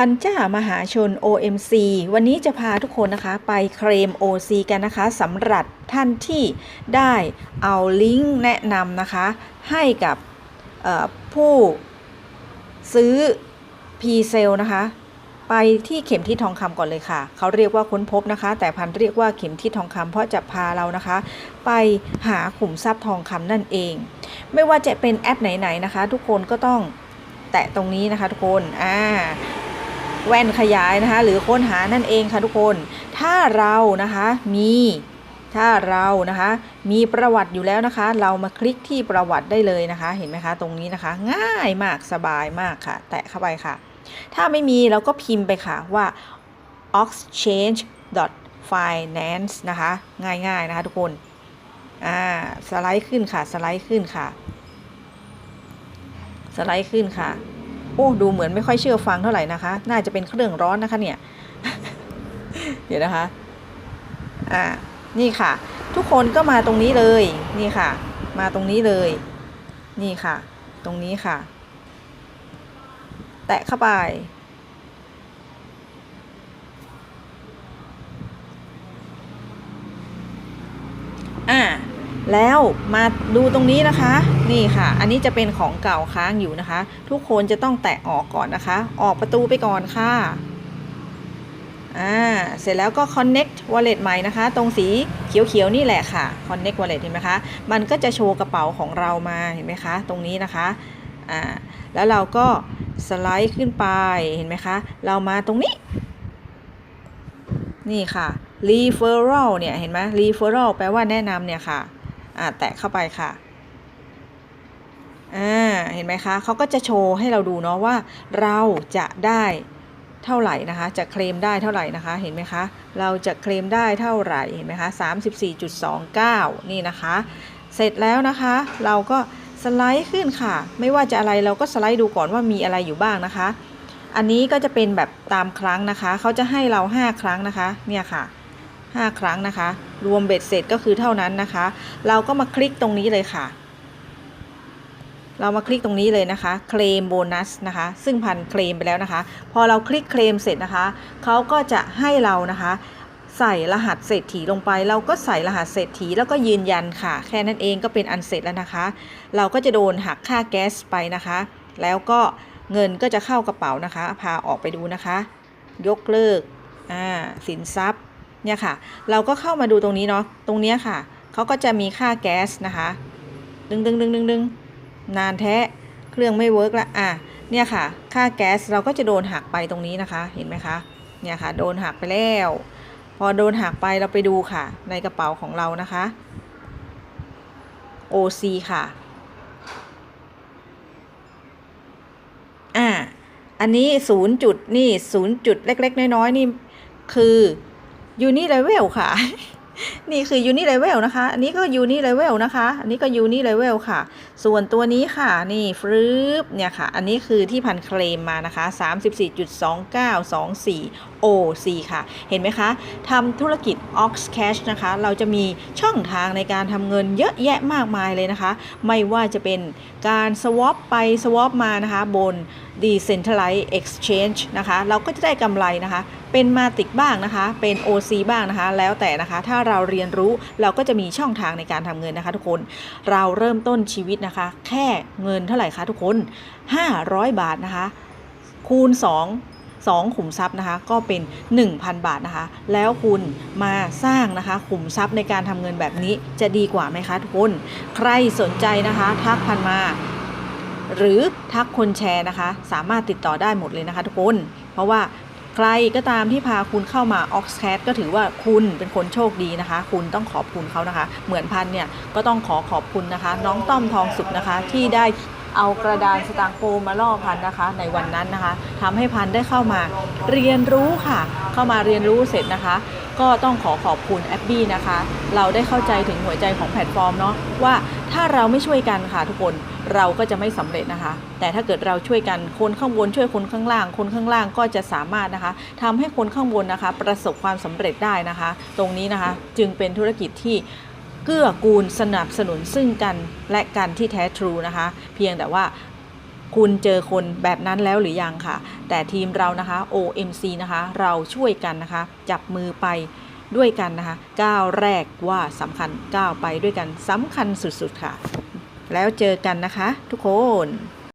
พันจ้ามหาชน OMC วันนี้จะพาทุกคนนะคะไปเคลม OC กันนะคะสำหรับท่านที่ได้เอาลิงก์แนะนำนะคะ ให้กับผู้ซื้อ p เซลนะคะ ไปที่เข็มทิศทองคำก่อนเลยค่ะ เขาเรียกว่าค้นพบนะคะ แต่พันเรียกว่าเข็มทิศทองคำเพราะจะพาเรานะคะ ไปหาขุมทรัพย์ทองคำนั่นเอง ไม่ว่าจะเป็นแอปไหนๆนะคะ ทุกคนก็ต้องแตะตรงนี้นะคะทุกคน อ่า แว่นขยายนะคะหรือค้นหานั่นเองค่ะทุกคน ถ้าเรานะคะมีถ้าเรานะคะมีประวัติอยู่แล้วนะคะ เรามาคลิกที่ประวัติได้เลยนะคะ เห็นไหมคะ ตรงนี้นะคะ ง่ายมากสบายมากค่ะ แตะเข้าไปค่ะ ถ้าไม่มีเราก็พิมพ์ไปค่ะว่า exchange finance นะคะ ง่ายๆนะคะทุกคน อ่าสไลด์ขึ้นค่ะ สไลด์ขึ้นค่ะ สไลด์ขึ้นค่ะ โอ้ดูเหมือนไม่ค่อยเชื่อฟังเท่าไหร่นะคะ น่าจะเป็นเครื่องร้อนนะคะเนี่ย เดี๋ยวนะคะ อ่า นี่ค่ะ ทุกคนก็มาตรงนี้เลย นี่ค่ะ มาตรงนี้เลย นี่ค่ะ ตรงนี้ค่ะ แตะเข้าไป อ่า แล้วมาดูตรงนี้นะคะ นี่ค่ะ อันนี้จะเป็นของเก่าค้างอยู่นะคะ ทุกคนจะต้องแตะออกก่อนนะคะ ออกประตูไปก่อนค่ะอ่าเสร็จแล้วก็ connect wallet ใหม่นะคะ ตรงสีเขียวๆนี่แหละค่ะ connect wallet เห็นไหมคะ มันก็จะโชว์กระเป๋าของเรามาเห็นไหมคะ ตรงนี้นะคะอ่าแล้วเราก็สไลด์ขึ้นไปเห็นไหมคะ เรามาตรงนี้ นี่ค่ะ referral เนี่ยเห็นไหม referral แปลว่าแนะนำเนี่ยค่ะ อ่าแตะเข้าไปค่ะอ่าเห็นไหมคะเขาก็จะโชว์ให้เราดูเนาะว่าเราจะได้เท่าไหร่นะคะ จะเคลมได้เท่าไหร่นะคะ เห็นไหมคะ เราจะเคลมได้เท่าไหร่เห็นไหมคะ34.29 นี่นะคะ เสร็จแล้วนะคะ เราก็สไลด์ขึ้นค่ะ ไม่ว่าจะอะไรเราก็สไลด์ดูก่อนว่ามีอะไรอยู่บ้างนะคะ อันนี้ก็จะเป็นแบบตามครั้งนะคะเขาจะให้เรา 5 ครั้งนะคะ เนี่ยค่ะ 5 ครั้งนะคะ รวมเบ็ดเสร็จก็คือเท่านั้นนะคะ เราก็มาคลิกตรงนี้เลยค่ะ เรามาคลิกตรงนี้เลยนะคะ เคลมโบนัสนะคะ ซึ่งพันเคลมไปแล้วนะคะ พอเราคลิกเคลมเสร็จนะคะ เขาก็จะให้เรานะคะใส่รหัสเศรษฐีลงไป เราก็ใส่รหัสเศรษฐีแล้วก็ยืนยันค่ะ แค่นั้นเองก็เป็นอันเสร็จแล้วนะคะ เราก็จะโดนหักค่าแก๊สไปนะคะ แล้วก็เงินก็จะเข้ากระเป๋านะคะ พาออกไปดูนะคะ ยกเลิกอ่าสินทรัพย์ เนี่ยค่ะ เราก็เข้ามาดูตรงนี้เนาะตรงเนี้ยค่ะเขาก็จะมีค่าแก๊สนะคะดึงดึงดึงดึงดึงนานแท้เครื่องไม่เวิร์กละอะเนี่ยค่ะ ค่าแก๊สเราก็จะโดนหักไปตรงนี้นะคะ เห็นไหมคะเนี่ยค่ะ โดนหักไปแล้ว พอโดนหักไปเราไปดูค่ะ ในกระเป๋าของเรานะคะ OC ค่ะอ่าอันนี้ศูนย์จุดนี่ศูนย์จุดเล็ก ๆ น้อยๆนี่คือ ยูนิเลเวลค่ะ นี่คือยูนิเลเวลนะคะ อันนี้ก็ยูนิเลเวลนะคะ อันนี้ก็ยูนิเลเวลค่ะ ส่วนตัวนี้ค่ะ นี่ฟรึบเนี่ยค่ะ อันนี้คือที่พันเคลมมานะคะ 34.2924 OC ค่ะ เห็นไหมคะทำธุรกิจ Ox Cash นะคะ เราจะมีช่องทางในการทำเงินเยอะแยะมากมายเลยนะคะ ไม่ว่าจะเป็นการ swap ไป swap มานะคะบน Decentralized Exchange นะคะ เราก็จะได้กำไรนะคะ เป็นมาติกบ้างนะคะ เป็น OC บ้างนะคะ แล้วแต่นะคะ ถ้าเราเรียนรู้เราก็จะมีช่องทางในการทำเงินนะคะ ทุกคน เราเริ่มต้นชีวิตนะคะ แค่เงินเท่าไหร่คะทุกคน 500 บาทนะคะ คูณ 2 2ขุมทรัพย์นะคะก็เป็น 1,000 บาทนะคะ แล้วคุณมาสร้างนะคะขุมทรัพย์ในการทำเงินแบบนี้จะดีกว่าไหมคะทุกคน ใครสนใจนะคะทักพันมา หรือทักคนแชร์นะคะ สามารถติดต่อได้หมดเลยนะคะทุกคน เพราะว่าใครก็ตามที่พาคุณเข้ามา Oxcat ก็ถือว่าคุณเป็นคนโชคดีนะคะ คุณต้องขอบคุณเขานะคะ เหมือนพันเนี่ยก็ต้องขอขอบคุณนะคะ น้องต้อมทองสุขนะคะที่ได้ เอากระดานสตางค์โฟมมาล่อพันนะคะ ในวันนั้นนะคะทำให้พันได้เข้ามาเรียนรู้ค่ะ เข้ามาเรียนรู้เสร็จนะคะ ก็ต้องขอขอบคุณแอปบี้นะคะ เราได้เข้าใจถึงหัวใจของแพลตฟอร์มเนาะว่าถ้าเราไม่ช่วยกันค่ะทุกคนเราก็จะไม่สำเร็จนะคะ แต่ถ้าเกิดเราช่วยกันคนข้างบนช่วยคนข้างล่าง คนข้างล่างก็จะสามารถนะคะทำให้คนข้างบนนะคะ ประสบความสำเร็จได้นะคะ ตรงนี้นะคะ จึงเป็นธุรกิจที่ เกื้อกูลสนับสนุนซึ่งกันและกันที่แท้ทรูนะคะ เพียงแต่ว่าคุณเจอคนแบบนั้นแล้วหรือยังค่ะ แต่ทีมเรานะคะ OMC นะคะ เราช่วยกันนะคะ จับมือไปด้วยกันนะคะก้าวแรกว่าสำคัญก้าวไปด้วยกันสำคัญสุดๆค่ะ แล้วเจอกันนะคะทุกคน